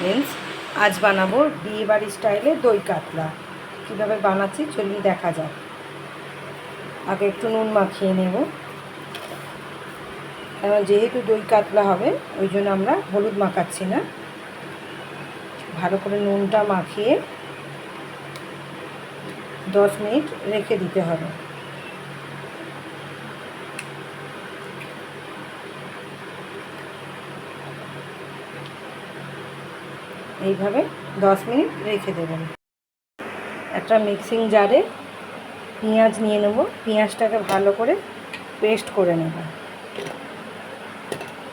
Friends আজ বানাবো বিয়ে বাড়ি স্টাইলে দই কাতলা। কীভাবে বানাচ্ছি চলুন দেখা যাক। আগে একটু নুন মাখিয়ে নেব। কারণ যেহেতু দই কাতলা হবে, ওই জন্য আমরা হলুদ মাখাচ্ছি না। ভালো করে নুনটা মাখিয়ে দশ মিনিট রেখে দিতে হবে। এইভাবে দশ মিনিট রেখে দেবেন। একটা মিক্সিং জারে পেঁয়াজ নিয়ে নেব। পেঁয়াজটাকে ভালো করে পেস্ট করে নেব।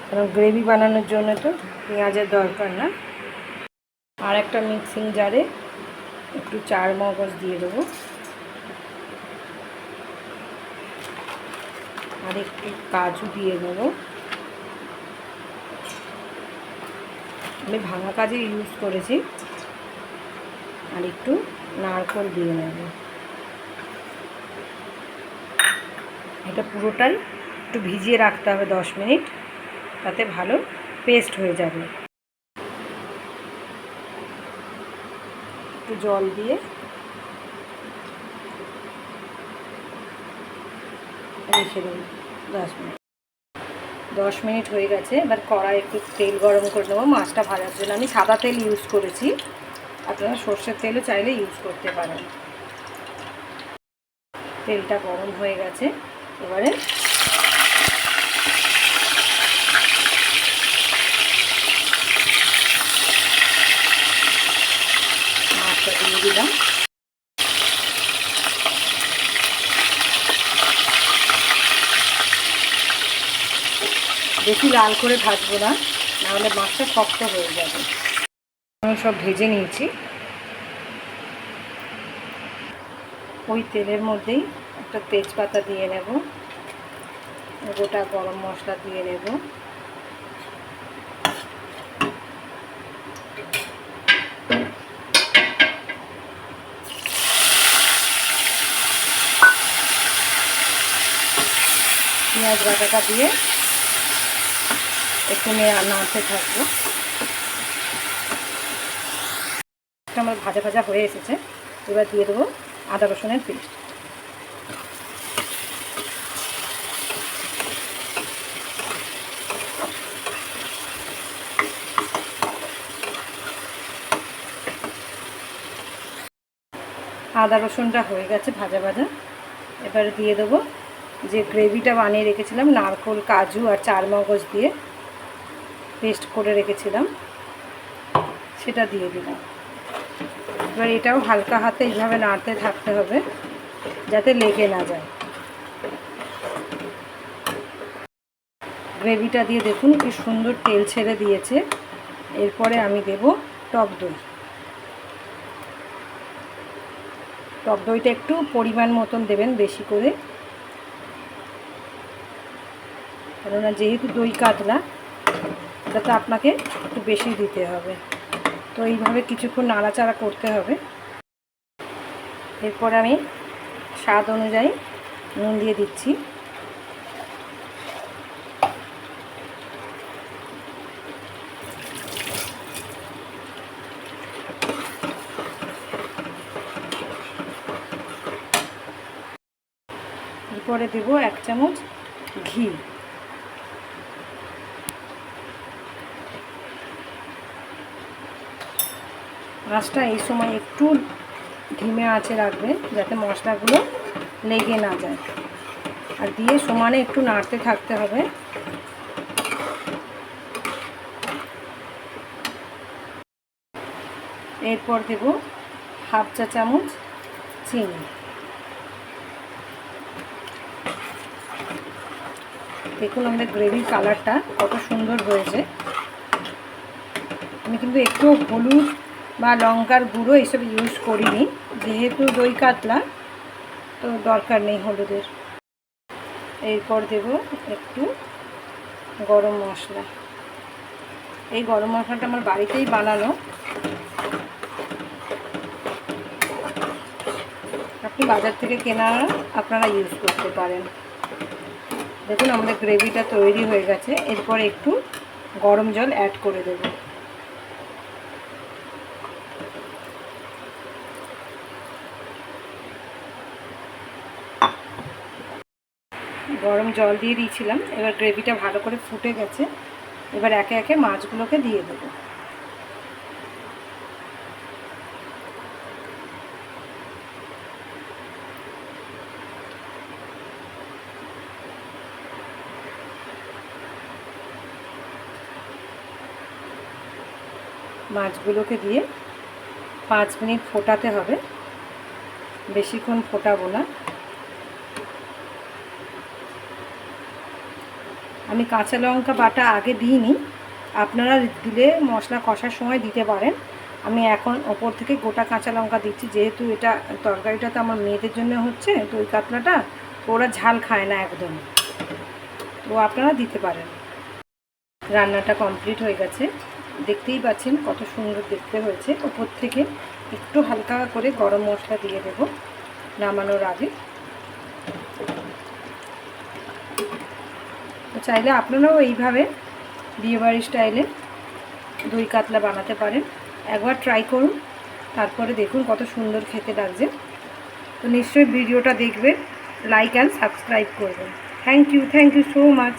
কারণ গ্রেভি বানানোর জন্য তো পেঁয়াজের দরকার না। আর একটা মিক্সিং জারে একটু চার মগজ দিয়ে দেবো। আর একটু কাজু দিয়ে দেবো। আমি ভাঙা কাজে ইউজ করেছি। আর একটু নারকল দিয়ে নেব। এটা পুরোটাই একটু ভিজিয়ে রাখতে হবে দশ মিনিট, তাতে ভালো পেস্ট হয়ে যাবে। একটু জল দিয়ে রেখে দেবো দশ মিনিট। দশ মিনিট হয়ে গেছে, এবার কড়াই একটু তেল গরম করে নেব। মাছটা ভাজার জন্য আমি সাদা তেল ইউজ করেছি। আপনারা সর্ষের তেলও চাইলে ইউজ করতে পারেন। তেলটা গরম হয়ে গেছে, এবারে মাছটা দিয়ে দিলাম। বেশি লাল করে ভাজবো না, নাহলে মাছটা শক্ত হয়ে যাবে। সব ভেজে নিয়েছি। ওই তেলের মধ্যেই একটা তেজপাতা দিয়ে নেব, গোটা গরম মশলা দিয়ে নেব। পেঁয়াজ বাটাটা দিয়ে একটু নাড়তে থাকব। আমার ভাজা ভাজা হয়ে এসেছে। এবার দিয়ে দেবো আদা রসুনের পেস্ট। আদা রসুনটা হয়ে গেছে ভাজা ভাজা। এবারে দিয়ে দেবো যে গ্রেভিটা বানিয়ে রেখেছিলাম, নারকোল, কাজু আর চার মগজ দিয়ে। পেস্ট করে রেখেছিলাম, সেটা দিয়ে দিলাম। এবার এটাও হালকা হাতে এইভাবে নাড়তে থাকতে হবে, যাতে লেগে না যায়। গ্রেভিটা দিয়ে দেখুন কি সুন্দর তেল ছেড়ে দিয়েছে। এরপরে আমি দেব টক দই। টক দইটা একটু পরিমাণ মতন দেবেন বেশি করে। কেননা যেহেতু দই কাতলা ওটাতে আপনাকে একটু বেশি দিতে হবে। তো এইভাবে কিছুক্ষণ নাড়াচাড়া করতে হবে। এরপর আমি স্বাদ অনুযায়ী নুন দিয়ে দিচ্ছি। এরপরে দেবো এক চামচ ঘি। মাছটা এই সময় একটু ধিমে আঁচে রাখবে যাতে মশলাগুলো লেগে না যায়। আর দিয়ে সমানে একটু নাড়তে থাকতে হবে। এরপর দেব হাফ চা চামচ চিনি। দেখুন আমাদের গ্রেভির কালারটা কত সুন্দর হয়েছে। আমি কিন্তু একটু হলুদ বা লঙ্কার গুঁড়ো এইসব ইউজ করিনি। যেহেতু দই কাতলা, তো দরকার নেই হলুদের। এরপর দেব একটু গরম মশলা। এই গরম মশলাটা আমার বাড়িতেই বানানো। আপনি বাজার থেকে কেনা, আপনারা ইউজ করতে পারেন। দেখুন, আমাদের গ্রেভিটা তৈরি হয়ে গেছে। এরপর একটু গরম জল অ্যাড করে দেব। গরম জল দিয়ে দিয়েছিলাম। এবার গ্রেভিটা ভালো করে ফুটে গেছে। এবার একে একে মাছগুলোকে দিয়ে দেবো। মাছগুলোকে দিয়ে পাঁচ মিনিট ফোটাতে হবে। বেশিক্ষণ ফোটাবো না। আমি কাঁচা লঙ্কা বাটা আগে দিইনি। আপনারা দিলে মশলা কষার সময় দিতে পারেন। আমি এখন ওপর থেকে গোটা কাঁচা লঙ্কা দিচ্ছি। যেহেতু এটা তরকারিটা তো আমার মেয়েদের জন্য হচ্ছে দই কাতলাটা ওরা ঝাল খায় না একদম। তো আপনারা দিতে পারেন। রান্নাটা কমপ্লিট হয়ে গেছে। দেখতেই পাচ্ছেন কত সুন্দর দেখতে হয়েছে। ওপর থেকে একটু হালকা করে গরম মশলা দিয়ে দেব নামানোর আগে। চাইলে আপনারাও এইভাবে বিয়েবাড়ির স্টাইলে দই কাতলা বানাতে পারেন। একবার ট্রাই করুন। তারপরে দেখুন কত সুন্দর খেতে লাগছে। তো নিশ্চয়ই ভিডিওটা দেখবেন লাইক অ্যান্ড সাবস্ক্রাইব করবেন। Thank you thank you so much